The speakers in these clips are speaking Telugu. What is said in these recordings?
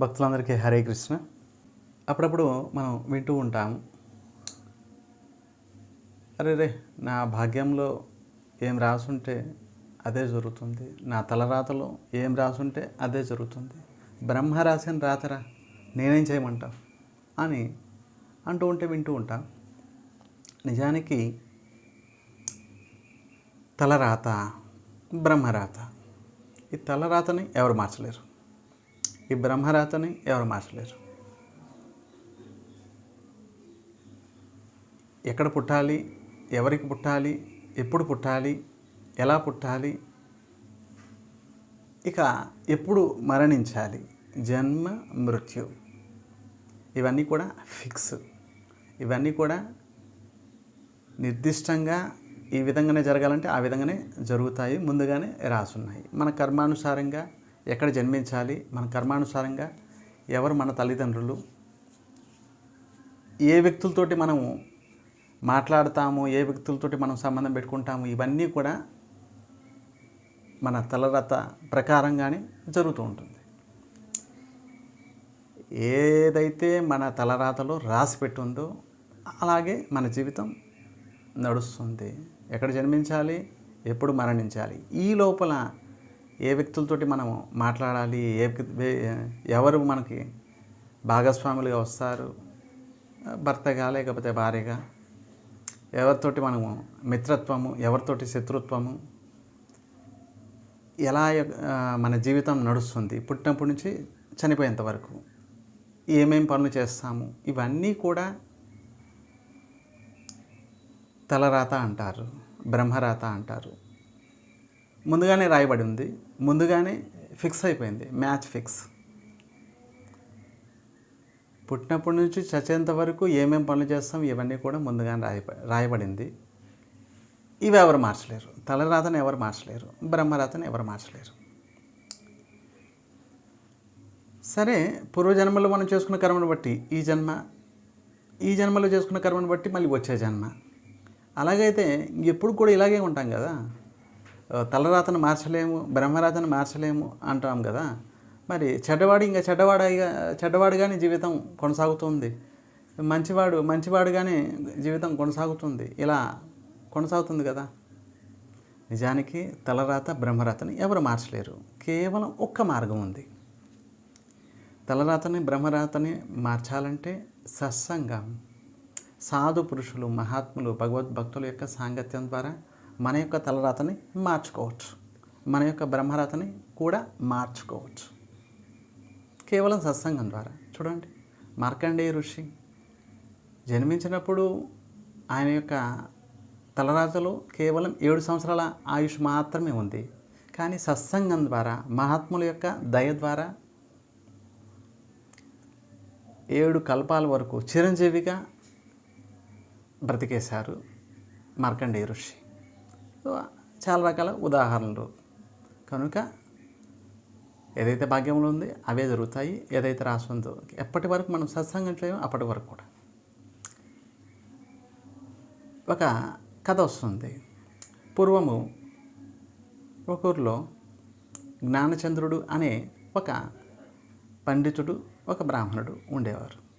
భక్తులందరికీ హరే కృష్ణ. అప్పుడప్పుడు మనం వింటూ ఉంటాము. అరే రే నా భాగ్యంలో ఏం రాసుంటే అదే జరుగుతుంది. నా తలరాతలో ఏం రాసుంటే అదే జరుగుతుంది. బ్రహ్మ రాసిన రాతరా నేనేం చేయమంటావు అని అంటూ ఉంటే వింటూ ఉంటాం. నిజానికి తలరాత బ్రహ్మరాత ఈ తలరాతని ఎవరు మార్చలేరు? ఈ బ్రహ్మరాతని ఎవరు మార్చలేరు. ఎక్కడ పుట్టాలి ఎవరికి పుట్టాలి ఎప్పుడు పుట్టాలి ఎలా పుట్టాలి ఇక ఎప్పుడు మరణించాలి జన్మ మృత్యు. ఇవన్నీ కూడా ఫిక్స్. ఇవన్నీ కూడా నిర్దిష్టంగా ఈ విధంగానే జరగాలంటే ఆ విధంగానే జరుగుతాయి ముందుగానే రాసున్నాయి. మన కర్మానుసారంగా ఎక్కడ జన్మించాలి మన కర్మానుసారంగా ఎవరు మన తల్లిదండ్రులు ఏ వ్యక్తులతోటి మనము మాట్లాడతాము ఏ వ్యక్తులతోటి మనం సంబంధం పెట్టుకుంటాము ఇవన్నీ కూడా మన తలరత ప్రకారంగానే జరుగుతూ ఉంటుంది. ఏదైతే మన తలరాతలో రాసి పెట్టుందో అలాగే మన జీవితం నడుస్తుంది. ఎక్కడ జన్మించాలి ఎప్పుడు మరణించాలి. ఈ లోపల ఏ వ్యక్తులతోటి మనము మాట్లాడాలి? ఏ వ్యక్తి- ఎవరు మనకి భాగస్వాములుగా వస్తారు? భర్తగా లేకపోతే భార్యగా? ఎవరితోటి మనము మిత్రత్వము ఎవరితోటి శత్రుత్వము? ఎలా మన జీవితం నడుస్తుంది? పుట్టినప్పటి నుంచి చనిపోయేంత వరకు ఏమేం పనులు చేస్తాము? ఇవన్నీ కూడా తలరాత అంటారు బ్రహ్మరాత అంటారు. ముందుగానే రాయబడి ఉంది ముందుగానే ఫిక్స్ అయిపోయింది. మ్యాచ్ ఫిక్స్ పుట్టినప్పటి నుంచి చచ్చేంత వరకు ఏమేం పనులు చేస్తాం ఇవన్నీ కూడా ముందుగానే రాయ రాయబడింది. ఇవి ఎవరు మార్చలేరు. తలరాతను ఎవరు మార్చలేరు. బ్రహ్మరాతను ఎవరు మార్చలేరు. సరే పూర్వజన్మలో మనం చేసుకున్న కర్మను బట్టి ఈ జన్మ ఈ జన్మలో చేసుకున్న కర్మను బట్టి మళ్ళీ వచ్చే జన్మ. అలాగైతే ఎప్పుడు కూడా ఇలాగే ఉంటాం కదా. తలరాతను మార్చలేము బ్రహ్మరాతను మార్చలేము అంటాం కదా. మరి చెడ్డవాడు ఇంకా చెడ్డవాడిగా చెడ్డవాడుగానే జీవితం కొనసాగుతుంది. మంచివాడు మంచివాడుగానే జీవితం కొనసాగుతుంది. ఇలా కొనసాగుతుంది కదా. నిజానికి తలరాత బ్రహ్మరాతని ఎవరు మార్చలేరు? కేవలం ఒక్క మార్గం ఉంది. తలరాతని బ్రహ్మరాతని మార్చాలంటే సత్సంగం. సాధు పురుషులు మహాత్ములు భగవద్భక్తుల యొక్క సాంగత్యం ద్వారా మన యొక్క తలరాతని మార్చుకోవచ్చు. మన యొక్క బ్రహ్మరాతని కూడా మార్చుకోవచ్చు. కేవలం సత్సంగం ద్వారా. చూడండి. మార్కండేయ ఋషి జన్మించినప్పుడు ఆయన యొక్క తలరాతలో కేవలం ఏడు సంవత్సరాల ఆయుష్ మాత్రమే ఉంది. కానీ సత్సంగం ద్వారా మహాత్ముల యొక్క దయ ద్వారా ఏడు కల్పాల వరకు చిరంజీవిగా బ్రతికేశారు మార్కండేయ ఋషి. చాలా రకాల ఉదాహరణలు. కనుక ఏదైతే భాగ్యంలో ఉంది అవే జరుగుతాయి. ఏదైతే రాసి ఉందో ఎప్పటి వరకు మనం సత్సంగం చేయమో అప్పటి వరకు కూడా. ఒక కథ వస్తుంది. పూర్వము ఒక ఊరిలో జ్ఞానచంద్రుడు అనే ఒక పండితుడు ఒక బ్రాహ్మణుడు ఉండేవారు.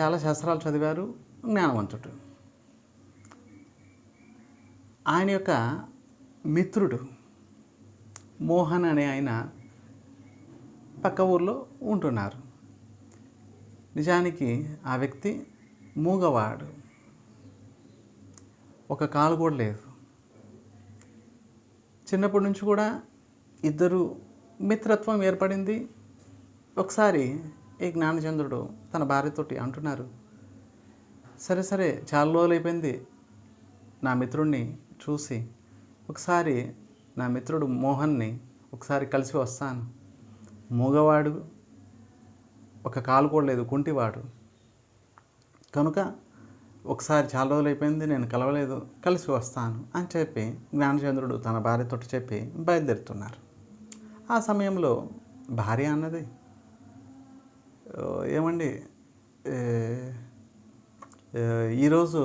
చాలా శాస్త్రాలు చదివారు జ్ఞానవంతుడు. ఆయన యొక్క మిత్రుడు మోహన్ అనే ఆయన పక్క ఊర్లో ఉంటున్నారు. నిజానికి ఆ వ్యక్తి మూగవాడు. ఒక కాలు కూడా లేదు. చిన్నప్పటి నుంచి కూడా ఇద్దరు మిత్రత్వం ఏర్పడింది. ఒకసారి ఈ జ్ఞానచంద్రుడు తన భార్యతోటి అంటున్నారు సరే సరే చాలా రోజులు అయిపోయింది. నా మిత్రుడిని చూసి ఒకసారి నా మిత్రుడు మోహన్ని ఒకసారి కలిసి వస్తాను. మూగవాడు ఒక కాలు కూడా లేదు కుంటివాడు. కనుక ఒకసారి చాలా రోజులు అయిపోయింది నేను కలవలేదు కలిసి వస్తాను అని చెప్పి జ్ఞానచంద్రుడు తన భార్యతో చెప్పి బయలుదేరుతున్నారు. ఆ సమయంలో భార్య అన్నది ఏమండి ఈరోజు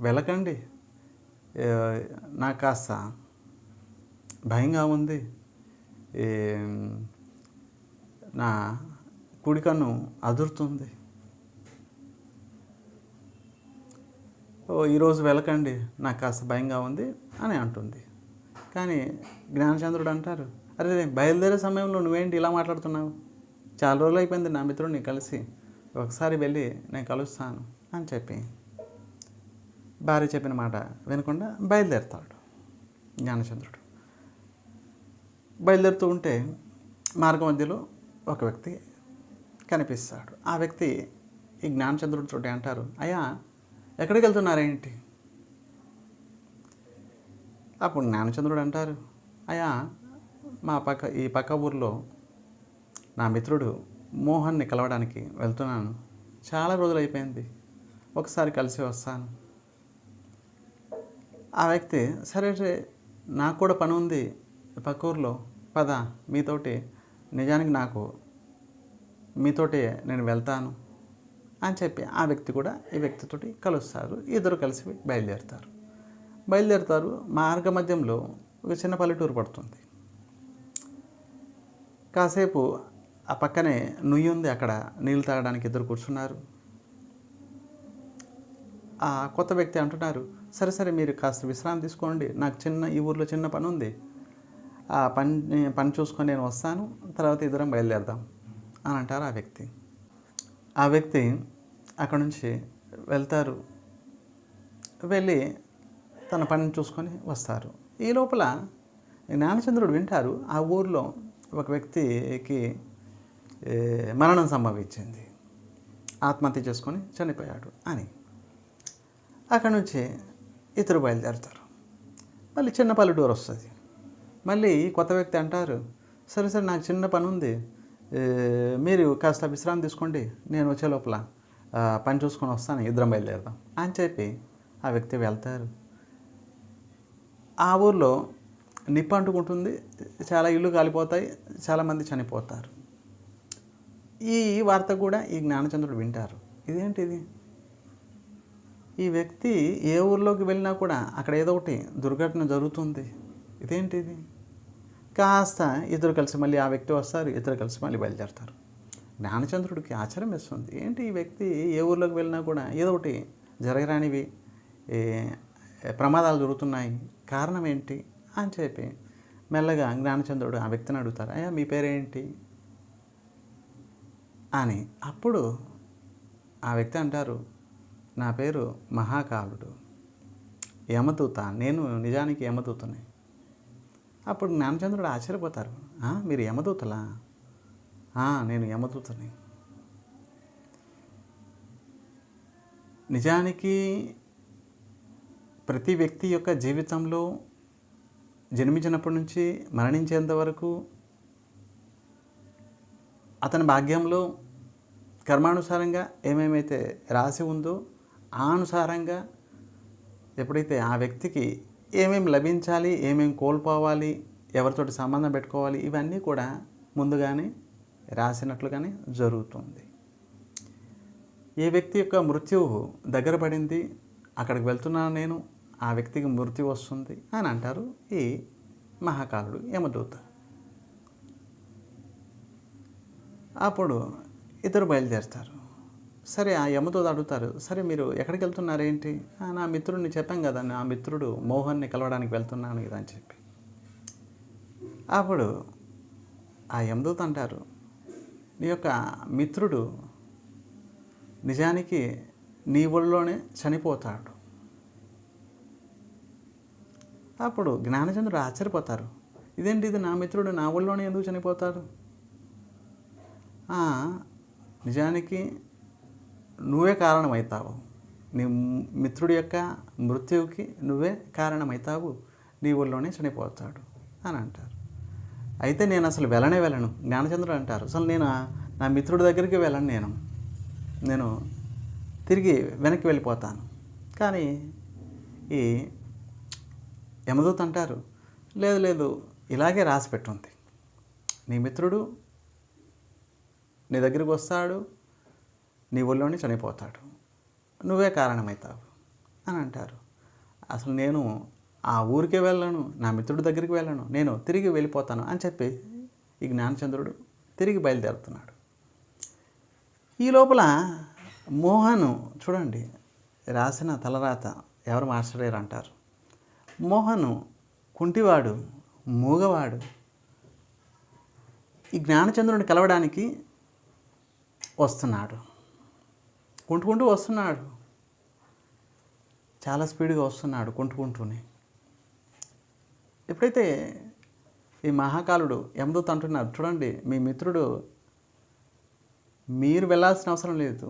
వెళ్ళకండి నాకు కాస్త భయంగా ఉంది. నా కుడి కన్ను అదురుతుంది. ఓ ఈరోజు వెళ్ళకండి నాకు కాస్త భయంగా ఉంది అని అంటుంది. కానీ జ్ఞానచంద్రుడు అంటారు అరే బయలుదేరే సమయంలో నువ్వేంటి ఇలా మాట్లాడుతున్నావు? చాలా రోజులు అయిపోయింది నా మిత్రుడిని కలిసి ఒకసారి వెళ్ళి నేను కలుస్తాను అని చెప్పి భార్య చెప్పిన మాట వినకుండా బయలుదేరుతాడు జ్ఞానచంద్రుడు. బయలుదేరుతూ ఉంటే మార్గ మధ్యలో ఒక వ్యక్తి కనిపిస్తాడు. ఆ వ్యక్తి ఈ జ్ఞానచంద్రుడి తోటి అంటారు అయ్యా ఎక్కడికి వెళ్తున్నారేంటి? అప్పుడు జ్ఞానచంద్రుడు అంటారు అయ్యా మా పక్క ఈ పక్క ఊర్లో నా మిత్రుడు మోహన్ని కలవడానికి వెళ్తున్నాను. చాలా రోజులు అయిపోయింది. ఒకసారి కలిసి వస్తాను. ఆ వ్యక్తి సరే రే నాకు కూడా పని ఉంది పక్క ఊర్లో పద మీతోటి నిజానికి నాకు మీతోటి నేను వెళ్తాను అని చెప్పి ఆ వ్యక్తి కూడా ఈ వ్యక్తితోటి కలుస్తారు ఇద్దరు కలిసి బయలుదేరుతారు. బయలుదేరుతారు మార్గ మధ్యంలో ఒక చిన్న పల్లెటూరు పడుతుంది. కాసేపు ఆ పక్కనే నుయ్యి ఉంది అక్కడ నీళ్ళు తాగడానికి ఇద్దరు కూర్చున్నారు. ఆ కొత్త వ్యక్తి అంటున్నారు సరే సరే మీరు కాస్త విశ్రాంతి తీసుకోండి. నాకు చిన్న ఈ ఊర్లో చిన్న పని ఉంది. ఆ పని పని చూసుకొని నేను వస్తాను. తర్వాత ఇద్దరం బయలుదేరదాం అని అంటారు ఆ వ్యక్తి. ఆ వ్యక్తి అక్కడ నుంచి వెళ్తారు. వెళ్ళి తన పనిని చూసుకొని వస్తారు. ఈ లోపల జ్ఞానచంద్రుడు వింటారు ఆ ఊర్లో ఒక వ్యక్తికి మరణం సంభవించింది. ఆత్మహత్య చేసుకొని చనిపోయాడు అని. అక్కడ నుంచి ఇతరు బయలుదేరుతారు. మళ్ళీ చిన్న పల్లెటూరు వస్తుంది. మళ్ళీ కొత్త వ్యక్తి అంటారు సరే సరే నాకు చిన్న పని ఉంది. మీరు కాస్త విశ్రాంతి తీసుకోండి. నేను వచ్చే లోపల పని చూసుకొని వస్తాను. ఇద్దరం బయలుదేరదాం. అని చెప్పి ఆ వ్యక్తి వెళ్తారు. ఆ ఊర్లో నిప్పు అంటుకుంటుంది. చాలా ఇల్లు కాలిపోతాయి. చాలామంది చనిపోతారు. ఈ వార్త కూడా ఈ జ్ఞానచంద్రుడు వింటారు. ఇదేంటిది? ఈ వ్యక్తి ఏ ఊర్లోకి వెళ్ళినా కూడా అక్కడ ఏదో ఒకటి దుర్ఘటన జరుగుతుంది. ఇదేంటిది? కాస్త ఇద్దరు కలిసి మళ్ళీ ఆ వ్యక్తి వస్తారు ఇద్దరు కలిసి మళ్ళీ బయలుదేరతారు. జ్ఞానచంద్రుడికి ఆశ్చర్యం వేస్తుంది. ఏంటి ఈ వ్యక్తి ఏ ఊర్లోకి వెళ్ళినా కూడా ఏదో ఒకటి జరగరానివి ప్రమాదాలు జరుగుతున్నాయి కారణం ఏంటి అని చెప్పి మెల్లగా జ్ఞానచంద్రుడు ఆ వ్యక్తిని అడుగుతారు. అయ్యా మీ పేరేంటి? అని. అప్పుడు ఆ వ్యక్తి అంటారు నా పేరు మహాకాలుడు. యమదూత. నేను నిజానికి యమదూతని. అప్పుడు జ్ఞానచంద్రుడు ఆశ్చర్యపోతారు. మీరు యమదూతలా? నేను యమదూతని. నిజానికి ప్రతి వ్యక్తి యొక్క జీవితంలో జన్మించినప్పటి నుంచి మరణించేంత వరకు అతని భాగ్యంలో కర్మానుసారంగా ఏమేమైతే రాసి ఉందో ఆ అనుసారంగా ఎప్పుడైతే ఆ వ్యక్తికి ఏమేమి లభించాలి ఏమేమి కోల్పోవాలి ఎవరితోటి సంబంధం పెట్టుకోవాలి ఇవన్నీ కూడా ముందుగానే రాసినట్లుగానే జరుగుతుంది. ఏ వ్యక్తి యొక్క మృత్యువు దగ్గర పడింది అక్కడికి వెళ్తున్నాను నేను ఆ వ్యక్తికి మృత్యు వస్తుంది అని అంటారు ఈ మహాకాలుడు యమదూత. అప్పుడు ఇద్దరు బయలుదేరుతారు. సరే ఆ యమదూత అడుగుతారు సరే మీరు ఎక్కడికి వెళ్తున్నారు ఏంటి నా మిత్రుడిని చెప్పాం కదా నా మిత్రుడు మోహన్ని కలవడానికి వెళ్తున్నాను ఇది అని చెప్పి. అప్పుడు ఆ యమదూత అంటారు నీ యొక్క మిత్రుడు నిజానికి నీ ఒళ్ళోనే చనిపోతాడు. అప్పుడు జ్ఞానచంద్రుడు ఆశ్చర్యపోతారు ఇదేంటి ఇది? నా మిత్రుడు నా ఒళ్ళోనే ఎందుకు చనిపోతాడు? నిజానికి నువ్వే కారణమవుతావు నీ మిత్రుడి యొక్క మృత్యువుకి నువ్వే కారణమవుతావు నీ ఊళ్ళోనే చనిపోతాడు అని అంటారు. అయితే నేను అసలు వెళ్ళనే వెళ్ళను. జ్ఞానచంద్రుడు అంటారు అసలు నేను నా మిత్రుడి దగ్గరికి వెళ్ళను నేను. నేను తిరిగి వెనక్కి వెళ్ళిపోతాను. కానీ ఈ యమదూత్ అంటారు లేదు లేదు ఇలాగే రాసి పెట్టుంది. నీ మిత్రుడు నీ దగ్గరికి వస్తాడు నీ ఒళ్ళోనే చనిపోతాడు. నువ్వే కారణమవుతావు అని అంటారు. అసలు నేను ఆ ఊరికే వెళ్ళను నా మిత్రుడి దగ్గరికి వెళ్ళను నేను తిరిగి వెళ్ళిపోతాను అని చెప్పి ఈ జ్ఞానచంద్రుడు తిరిగి బయలుదేరుతున్నాడు. ఈ లోపల మోహన్ చూడండి రాసిన తలరాత ఎవరు మార్చలేరు అంటారు. మోహను కుంటివాడు మూగవాడు. ఈ జ్ఞానచంద్రుని కలవడానికి వస్తున్నాడు. కుంటుకుంటూ వస్తున్నాడు. చాలా స్పీడ్గా వస్తున్నాడు కుంటుకుంటూనే ఎప్పుడైతే ఈ మహాకాలుడు యమదూత్ అంటున్నారు చూడండి మీ మిత్రుడు మీరు వెళ్ళాల్సిన అవసరం లేదు.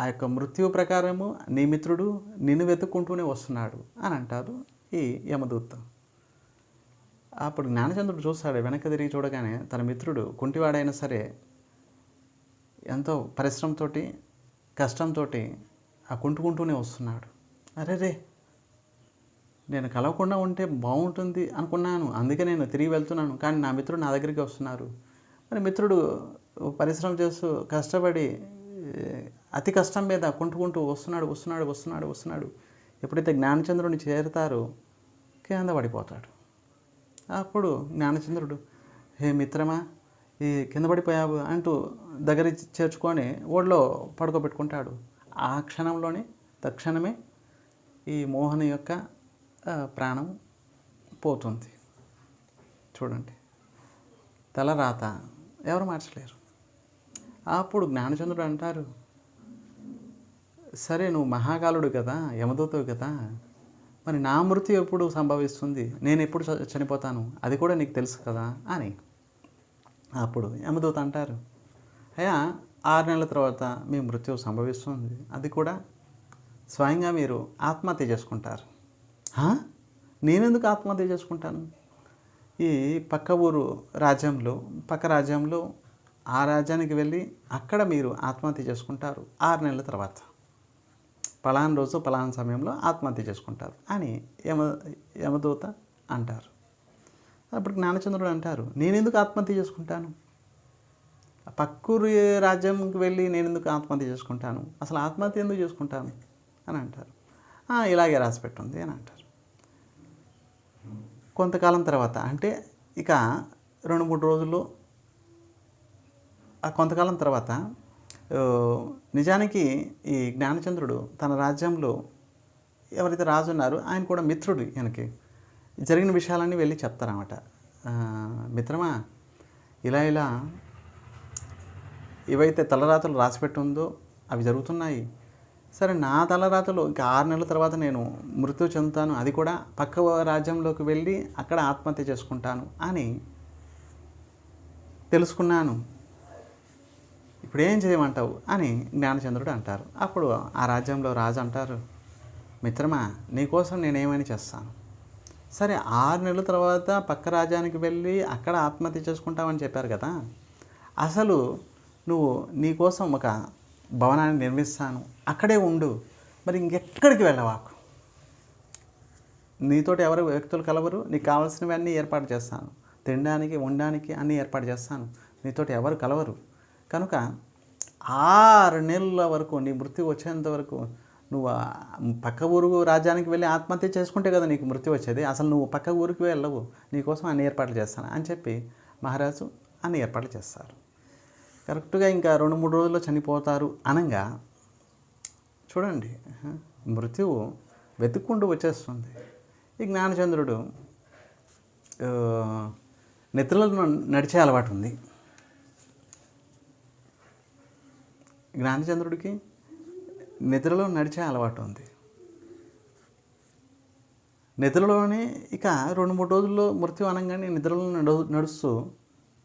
ఆ యొక్క మృత్యు ప్రకారము నీ మిత్రుడు నిన్ను వెతుక్కుంటూనే వస్తున్నాడు అని అంటారు ఈ యమదూత్. అప్పుడు జ్ఞానచంద్రుడు చూస్తాడు వెనక్కి తిరిగి చూడగానే తన మిత్రుడు కుంటివాడైనా సరే ఎంతో పరిశ్రమతోటి కష్టంతో ఆ కుంటుకుంటూనే వస్తున్నాడు. అరే రే నేను కలవకుండా ఉంటే బాగుంటుంది అనుకున్నాను. అందుకే నేను తిరిగి వెళ్తున్నాను. కానీ నా మిత్రుడు నా దగ్గరికి వస్తున్నారు. మరి మిత్రుడు పరిశ్రమ చేస్తూ కష్టపడి అతి కష్టం మీద కుంటుకుంటూ వస్తున్నాడు వస్తున్నాడు వస్తున్నాడు వస్తున్నాడు. ఎప్పుడైతే జ్ఞానచంద్రుడిని చేరుతారో కింద పడిపోతాడు. అప్పుడు జ్ఞానచంద్రుడు హే మిత్రమా ఈ కింద పడిపోయావు అంటూ దగ్గర చేర్చుకొని ఓడిలో పడుకోబెట్టుకుంటాడు. ఆ క్షణంలోనే తక్షణమే ఈ మోహన్ యొక్క ప్రాణం పోతుంది. చూడండి. తలరాత. ఎవరు మార్చలేరు? అప్పుడు జ్ఞానచంద్రుడు అంటారు సరే నువ్వు మహాకాలుడు కదా యమదూతవు కదా. మరి నా మృతి ఎప్పుడు సంభవిస్తుంది? నేను ఎప్పుడు చనిపోతాను? అది కూడా నీకు తెలుసు కదా అని. అప్పుడు యమదూత అంటారు అయ్యా ఆరు నెలల తర్వాత మీ మృత్యు సంభవిస్తుంది. అది కూడా స్వయంగా మీరు ఆత్మహత్య చేసుకుంటారు. నేనెందుకు ఆత్మహత్య చేసుకుంటాను? ఈ పక్క ఊరు రాజ్యంలో పక్క రాజ్యంలో ఆ రాజ్యానికి వెళ్ళి అక్కడ మీరు ఆత్మహత్య చేసుకుంటారు ఆరు నెలల తర్వాత. పలానా రోజు పలానా సమయంలో ఆత్మహత్య చేసుకుంటారు అని యమ యమదూత అంటారు. అప్పుడు జ్ఞానచంద్రుడు అంటారు నేను ఎందుకు ఆత్మహత్య చేసుకుంటాను? పక్కూరు రాజ్యంకి వెళ్ళి నేను ఎందుకు ఆత్మహత్య చేసుకుంటాను? అసలు ఆత్మహత్య ఎందుకు చేసుకుంటాను? అని అంటారు. ఇలాగే రాసి పెట్టుంది అని అంటారు. కొంతకాలం తర్వాత అంటే ఇక రెండు మూడు రోజులు కొంతకాలం తర్వాత నిజానికి ఈ జ్ఞానచంద్రుడు తన రాజ్యంలో ఎవరైతే రాజు ఉన్నారో ఆయన కూడా మిత్రుడు ఈయనకి జరిగిన విషయాలన్నీ వెళ్ళి చెప్తారన్నమాట. మిత్రమా ఇలా ఇలా ఏవైతే తలరాతలు రాసిపెట్టి ఉందో అవి జరుగుతున్నాయి. సరే నా తలరాతలు ఇంకా ఆరు నెలల తర్వాత నేను మృత్యు చెందుతాను. అది కూడా పక్క రాజ్యంలోకి వెళ్ళి అక్కడ ఆత్మహత్య చేసుకుంటాను అని తెలుసుకున్నాను. ఇప్పుడు ఏం చేయమంటావు అని జ్ఞానచంద్రుడు అంటారు. అప్పుడు ఆ రాజ్యంలో రాజు అంటారు మిత్రమా నీకోసం నేనేమని చేస్తాను. సరే ఆరు నెలల తర్వాత పక్క రాజ్యానికి వెళ్ళి అక్కడ ఆత్మహత్య చేసుకుంటామని చెప్పారు కదా. అసలు నువ్వు నీకోసం ఒక భవనాన్ని నిర్మిస్తాను అక్కడే ఉండు మరి ఇంకెక్కడికి వెళ్ళవాకు నీతోటి ఎవరు వ్యక్తులు కలవరు నీకు కావాల్సినవన్నీ ఏర్పాటు చేస్తాను. తినడానికి ఉండడానికి అన్నీ ఏర్పాటు చేస్తాను. నీతోటి ఎవరు కలవరు. కనుక ఆరు నెలల వరకు నీ మృత్యు వచ్చేంత వరకు నువ్వు పక్క ఊరు రాజ్యానికి వెళ్ళి ఆత్మహత్య చేసుకుంటే కదా నీకు మృత్యు వచ్చేది. అసలు నువ్వు పక్క ఊరికి వెళ్ళవు. నీకోసం అన్ని ఏర్పాట్లు చేస్తాను అని చెప్పి మహారాజు అన్ని ఏర్పాట్లు చేస్తారు. కరెక్ట్గా ఇంకా రెండు మూడు రోజుల్లో చనిపోతారు అనగా చూడండి మృత్యువు వెతుక్కుంటూ వచ్చేస్తుంది. ఈ జ్ఞానచంద్రుడు నిద్రలో నడిచే అలవాటు ఉంది. జ్ఞానచంద్రుడికి నిద్రలో నడిచే అలవాటు ఉంది. నిద్రలోనే ఇక రెండు మూడు రోజుల్లో మృత్యు అనగానే నిద్రలో నడు నడుస్తూ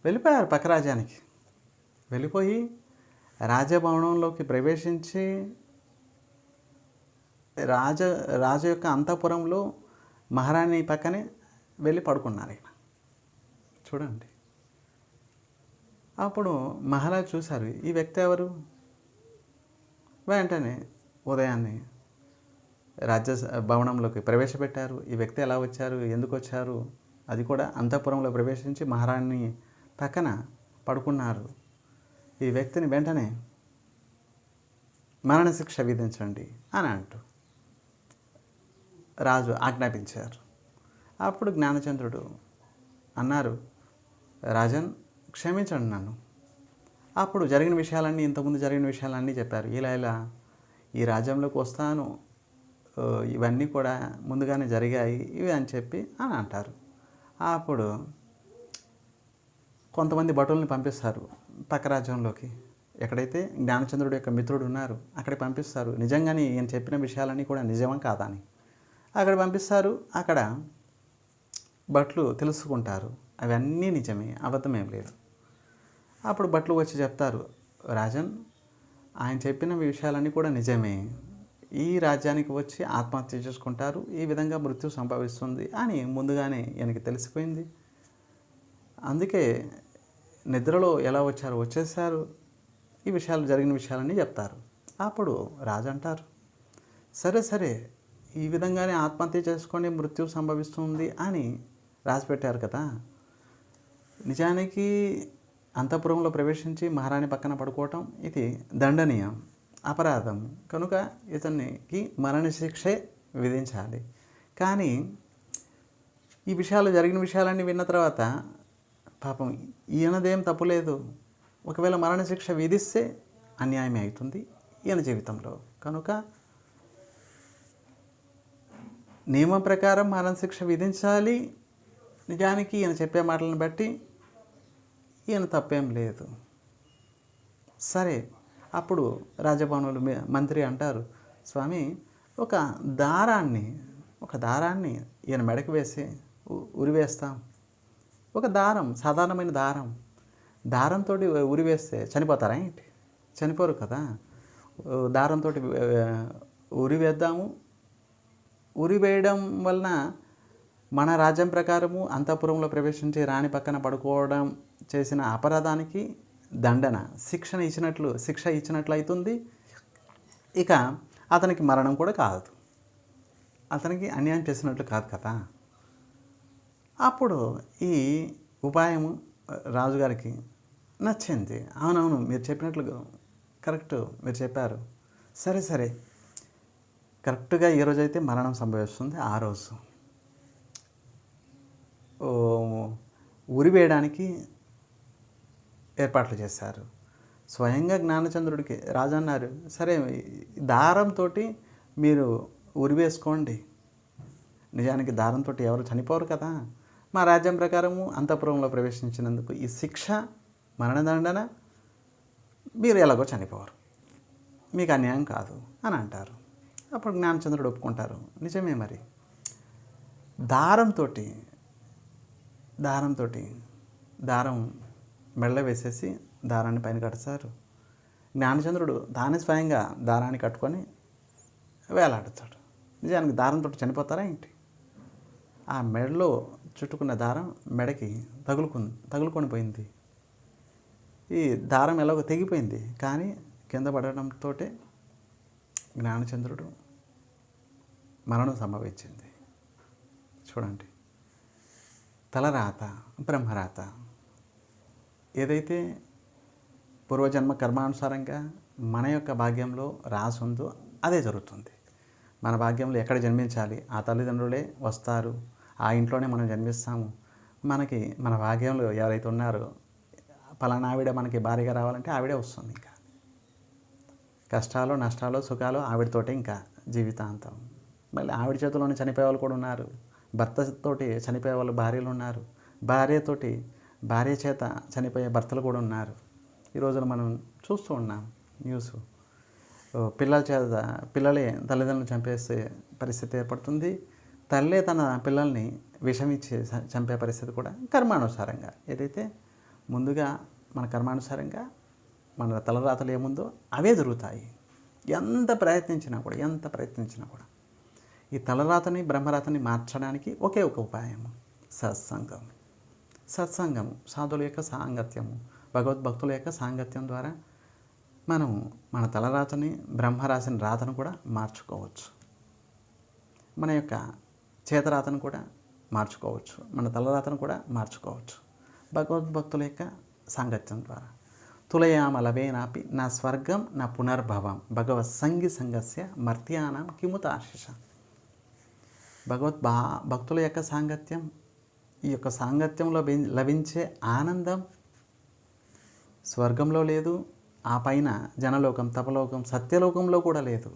వెళ్ళిపోయారు పక్క రాజ్యానికి. వెళ్ళిపోయి రాజభవనంలోకి ప్రవేశించి రాజ రాజు యొక్క అంతఃపురంలో మహారాణి పక్కనే వెళ్ళి పడుకున్నారు ఆయన చూడండి. అప్పుడు మహారాజు చూశారు ఈ వ్యక్తి ఎవరు? వెంటనే ఉదయాన్నే రాజ్య భవనంలోకి ప్రవేశపెట్టారు. ఈ వ్యక్తి ఎలా వచ్చారు? ఎందుకు వచ్చారు? అది కూడా అంతఃపురంలో ప్రవేశించి మహారాణిని పక్కన పడుకున్నారు. ఈ వ్యక్తిని వెంటనే మరణశిక్ష విధించండి అని అంటూ రాజు ఆజ్ఞాపించారు. అప్పుడు జ్ఞానచంద్రుడు అన్నారు రాజన్ క్షమించండి నన్ను. అప్పుడు జరిగిన విషయాలన్నీ ఇంతకుముందు జరిగిన విషయాలన్నీ చెప్పారు. ఇలా ఇలా ఈ రాజ్యంలోకి వస్తాను ఇవన్నీ కూడా ముందుగానే జరిగాయి ఇవి అని చెప్పి అని అంటారు. అప్పుడు కొంతమంది భటుల్ని పంపిస్తారు పక్క రాజ్యంలోకి. ఎక్కడైతే జ్ఞానచంద్రుడు యొక్క మిత్రుడు ఉన్నారు అక్కడ పంపిస్తారు. నిజంగానే ఈయన చెప్పిన విషయాలన్నీ కూడా నిజమం కాదని అక్కడ పంపిస్తారు. అక్కడ భట్లు తెలుసుకుంటారు. అవన్నీ నిజమే అబద్ధమేం లేదు. అప్పుడు భట్లు వచ్చి చెప్తారు రాజన్ ఆయన చెప్పిన విషయాలన్నీ కూడా నిజమే. ఈ రాజ్యానికి వచ్చి ఆత్మహత్య చేసుకుంటారు ఈ విధంగా మృత్యు సంభవిస్తుంది అని ముందుగానే ఈయనకి తెలిసిపోయింది. అందుకే నిద్రలో ఎలా వచ్చారు వచ్చేసారు ఈ విషయాలు జరిగిన విషయాలన్నీ చెప్తారు. అప్పుడు రాజు అంటారు సరే సరే ఈ విధంగానే ఆత్మహత్య చేసుకొని మృత్యు సంభవిస్తుంది అని రాసి పెట్టారు కదా. నిజానికి అంతఃపురంలో ప్రవేశించి మహారాణి పక్కన పడుకోవటం ఇది దండనీయం అపరాధం. కనుక ఇతనికి మరణశిక్షే విధించాలి. కానీ ఈ విషయాలు జరిగిన విషయాలన్నీ విన్న తర్వాత పాపం ఈయనదేం తప్పులేదు ఒకవేళ మరణశిక్ష విధిస్తే అన్యాయమే అవుతుంది ఈయన జీవితంలో. కనుక నియమం ప్రకారం మరణశిక్ష విధించాలి. నిజానికి ఈయన చెప్పే మాటలను బట్టి ఈయన తప్పేం లేదు. సరే అప్పుడు రాజభవనులు మంత్రి అంటారు స్వామి ఒక దారాన్ని ఒక దారాన్ని ఈయన మెడకు వేసి ఉరివేస్తాం. ఒక దారం సాధారణమైన దారం. దారంతో ఉరివేస్తే చనిపోతారా ఏంటి? చనిపోరు కదా. దారంతో ఉరి వేద్దాము ఉరి వేయడం వలన మన రాజ్యం ప్రకారము అంతఃపురంలో ప్రవేశించి రాణి పక్కన పడుకోవడం చేసిన అపరాధానికి దండన శిక్షణ ఇచ్చినట్లు శిక్ష ఇచ్చినట్లు అవుతుంది ఇక అతనికి మరణం కూడా కాదు. అతనికి అన్యాయం చేసినట్లు కాదు కదా. అప్పుడు ఈ ఉపాయము రాజుగారికి నచ్చింది. అవునవును మీరు చెప్పినట్లు కరెక్ట్ మీరు చెప్పారు. సరే సరే. కరెక్ట్గా ఏ రోజైతే మరణం సంభవిస్తుంది ఆ రోజు. ఉరివేయడానికి వేయడానికి ఏర్పాట్లు చేశారు. స్వయంగా జ్ఞానచంద్రుడికి రాజు అన్నారు సరే దారంతో మీరు ఉరివేసుకోండి నిజానికి దారంతో ఎవరు చనిపోరు కదా. మా రాజ్యం ప్రకారము అంతఃపురంలో ప్రవేశించినందుకు ఈ శిక్ష మరణదండన మీరు ఎలాగో చనిపోరు. మీకు అన్యాయం కాదు అని అంటారు. అప్పుడు జ్ఞానచంద్రుడు ఒప్పుకుంటారు. నిజమే మరి. దారంతో దారంతో దారం మెడలో వేసేసి దారాన్ని పైన కడతారు. జ్ఞానచంద్రుడు దాన్ని స్వయంగా దారాన్ని కట్టుకొని వేలాడుతాడు. నిజానికి దారంతో చనిపోతారా ఏంటి? ఆ మెడలో చుట్టుకున్న దారం మెడకి తగులుకుంది తగులుకొని పోయింది ఈ దారం ఎలాగో తెగిపోయింది. కానీ కింద పడడంతో జ్ఞానచంద్రుడు మరణం సంభవించింది. చూడండి. తలరాత బ్రహ్మరాత. ఏదైతే పూర్వజన్మ కర్మానుసారంగా మన యొక్క భాగ్యంలో రాసి ఉందో అదే జరుగుతుంది. మన భాగ్యంలో ఎక్కడ జన్మించాలి ఆ తల్లిదండ్రులే వస్తారు ఆ ఇంట్లోనే మనం జన్మిస్తాము. మనకి మన భాగ్యంలో ఎవరైతే ఉన్నారో పలానా ఆవిడ మనకి భారీగా రావాలంటే ఆవిడే వస్తుంది ఇంకా. కష్టాలు నష్టాలు సుఖాలు ఆవిడతోటే ఇంకా జీవితాంతం. మళ్ళీ ఆవిడ చేతిలోనే చనిపోయే వాళ్ళు కూడా ఉన్నారు. భర్తతోటి చనిపోయే వాళ్ళు భార్యలు ఉన్నారు. భార్యతోటి భార్య చేత చనిపోయే భర్తలు కూడా ఉన్నారు. ఈ రోజున మనం చూస్తూ ఉన్నాం న్యూస్. ఓ పిల్లల చేత పిల్లలే తల్లిదండ్రులు చంపేసే పరిస్థితి ఏర్పడుతుంది. తల్లే తన పిల్లల్ని విషమిచ్చి చంపే పరిస్థితి కూడా కర్మానుసారంగా. ఏదైతే ముందుగా మన కర్మానుసారంగా మన తలరాతలు ఏముందో అవే జరుగుతాయి. ఎంత ప్రయత్నించినా కూడా ఎంత ప్రయత్నించినా కూడా. ఈ తలరాతని బ్రహ్మరాతని మార్చడానికి ఒకే ఒక ఉపాయం సత్సంగం. సత్సంగము సాధుల యొక్క సాంగత్యము భగవద్భక్తుల యొక్క సాంగత్యం ద్వారా మనము మన తలరాతని బ్రహ్మరాశిని రాతను కూడా మార్చుకోవచ్చు. మన యొక్క చేతరాతను కూడా మార్చుకోవచ్చు. మన తలరాతను కూడా మార్చుకోవచ్చు. భగవద్భక్తుల యొక్క సాంగత్యం ద్వారా. తులయామ లవేనాపి నా స్వర్గం నా పునర్భవం భగవత్ సంగి సంగస్య మర్త్యానం కిముత ఆశిష భగవత్ భా భక్తుల యొక్క సాంగత్యం ఈ యొక్క సాంగత్యంలో లభించే ఆనందం స్వర్గంలో లేదు ఆ పైన జనలోకం తపలోకం సత్యలోకంలో కూడా లేదు.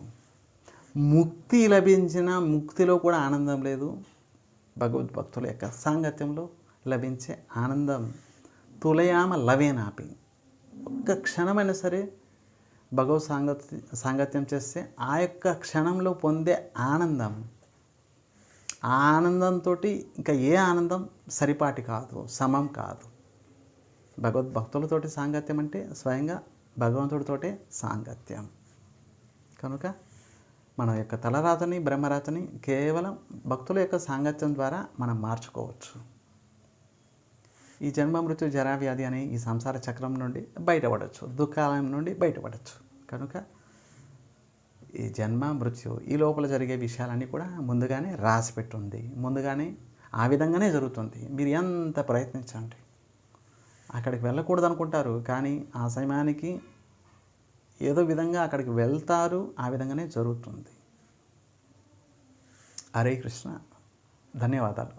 ముక్తి లభించిన ముక్తిలో కూడా ఆనందం లేదు. భగవద్భక్తుల యొక్క సాంగత్యంలో లభించే ఆనందం తులయామ లవేనాపి. ఒక్క క్షణమైనా సరే భగవత్ సాంగత్య సాంగత్యం చేస్తే ఆ యొక్క క్షణంలో పొందే ఆనందం. ఆ ఆనందంతో ఇంకా ఏ ఆనందం సరిపాటి కాదు సమం కాదు. భగవద్భక్తులతోటి సాంగత్యం అంటే స్వయంగా భగవంతుడితోటే సాంగత్యం. కనుక మన యొక్క తలరాతని బ్రహ్మరాతని కేవలం భక్తుల యొక్క సాంగత్యం ద్వారా మనం మార్చుకోవచ్చు. ఈ జన్మ మృత్యు జరావ్యాధి అనే ఈ సంసార చక్రం నుండి బయటపడవచ్చు దుఃఖాలయం నుండి బయటపడవచ్చు కనుక ఈ జన్మ మృత్యు ఈ లోపల జరిగే విషయాలన్నీ కూడా ముందుగానే రాసి పెట్టుంది. ముందుగానే ఆ విధంగానే జరుగుతుంది. మీరు ఎంత ప్రయత్నించండి అక్కడికి వెళ్ళకూడదు అనుకుంటారు కానీ ఆ సమయానికి ఏదో విధంగా అక్కడికి వెళ్తారు. ఆ విధంగానే జరుగుతుంది. హరే కృష్ణ. ధన్యవాదాలు.